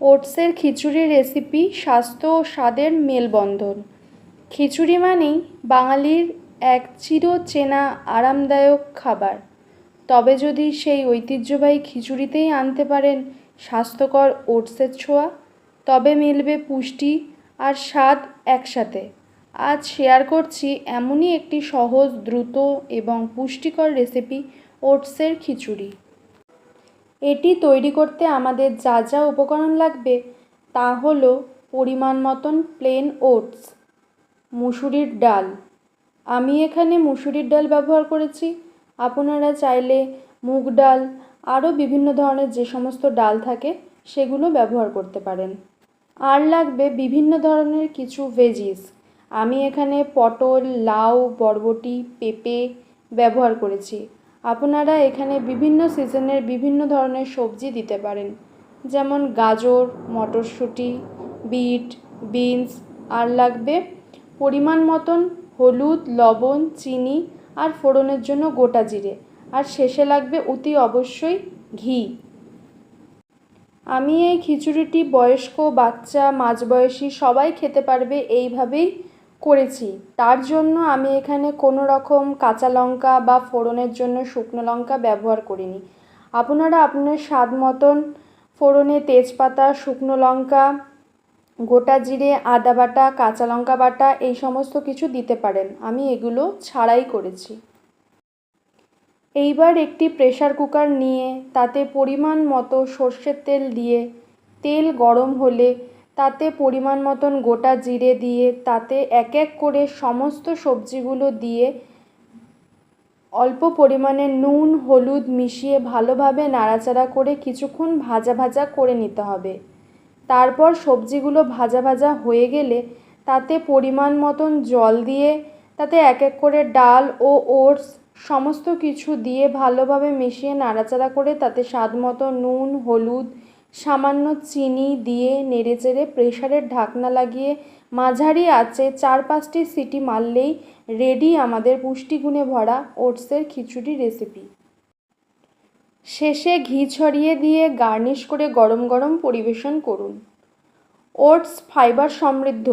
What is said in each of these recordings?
ওটসের খিচুড়ি recipe স্বাস্থ্য ও স্বাদের মেলবন্ধন। খিচুড়ি মানেই বাঙালির এক চিরচেনা আরামদায়ক খাবার। তবে যদি সেই ঐতিহ্যবাহী খিচুড়িতেই আনতে পারেন স্বাস্থ্যকর ওটসের ছোঁয়া, তবে মিলবে পুষ্টি আর স্বাদ একসাথে। আজ শেয়ার করছি এমনই একটি সহজ, দ্রুত এবং পুষ্টিকর রেসিপি ওটসের খিচুড়ি। এটি তৈরি করতে আমাদের যা যা উপকরণ লাগবে তা হলো পরিমাণ মতন প্লেন ওটস মুসুরির ডাল। আমি এখানে মুসুরির ডাল ব্যবহার করেছি। আপনারা চাইলে মুগ ডাল, আরও বিভিন্ন ধরনের যে সমস্ত ডাল থাকে, সেগুলো ব্যবহার করতে পারেন। আর লাগবে বিভিন্ন ধরনের কিছু ভেজিস আমি এখানে পটল, লাউ, বরবটি, পেঁপে ব্যবহার করেছি। আপনারা এখানে বিভিন্ন সিজনের বিভিন্ন ধরনের সবজি দিতে পারেন। যেমন গাজর, মটরশুঁটি, বিট, বিনস, আর লাগবে পরিমাণ মতন হলুদ, লবণ, চিনি আর ফোড়নের জন্য গোটা জিরে। আর শেষে লাগবে অতি অবশ্যই ঘি। আমি এই খিচুড়িটি বয়স্ক, বাচ্চা, মাঝবয়সী সবাই খেতে পারবে এইভাবেই করেছি। তার জন্য আমি এখানে কোনো রকম কাঁচা লঙ্কা বা ফোড়নের জন্য শুকনো লঙ্কা ব্যবহার করিনি। আপনারা আপনার স্বাদ মতন ফোড়নে তেজপাতা, শুকনো লঙ্কা, গোটা জিরে, আদা বাটা, কাঁচা লঙ্কা বাটা, এই সমস্ত কিছু দিতে পারেন। আমি এগুলো ছাড়াই করেছি। এইবার একটি প্রেশার কুকার নিয়ে তাতে পরিমাণ মতো সর্ষের তেল দিয়ে, তেল গরম হলে তাতে পরিমাণ মতন গোটা জিরে দিয়ে, তাতে এক এক করে সমস্ত সবজিগুলো দিয়ে অল্প পরিমাণে নুন, হলুদ মিশিয়ে ভালোভাবে নাড়াচাড়া করে কিছুক্ষণ ভাজা ভাজা করে নিতে হবে। তারপর সবজিগুলো ভাজা ভাজা হয়ে গেলে তাতে পরিমাণ মতন জল দিয়ে, তাতে এক এক করে ডাল ও ওটস সমস্ত কিছু দিয়ে ভালোভাবে মিশিয়ে নাড়াচাড়া করে তাতে স্বাদ মতো নুন, হলুদ সামান্য চিনি দিয়ে নেড়েচেড়ে প্রেশারের ঢাকনা লাগিয়ে মাঝারি আঁচে চার পাঁচটি সিটি মারলেই রেডি আমাদের পুষ্টিগুণে ভরা ওটসের খিচুড়ি রেসিপি শেষে ঘি ছড়িয়ে দিয়ে গার্নিশ করে গরম গরম পরিবেশন করুন। ওটস ফাইবার সমৃদ্ধ,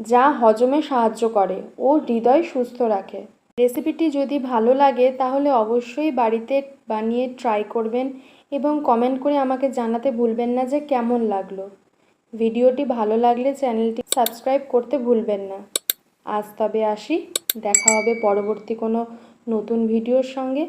যা হজমে সাহায্য করে ও হৃদয় সুস্থ রাখে। রেসিপিটি যদি ভালো লাগে, তাহলে অবশ্যই বাড়িতে বানিয়ে ট্রাই করবেন এবং কমেন্ট করে আমাকে জানাতে ভুলবেন না যে কেমন লাগল। ভিডিওটি ভালো লাগলে চ্যানেলটি সাবস্ক্রাইব করতে ভুলবেন না। আজ তবে আসি, দেখা হবে পরবর্তী কোনো নতুন ভিডিওর সঙ্গে।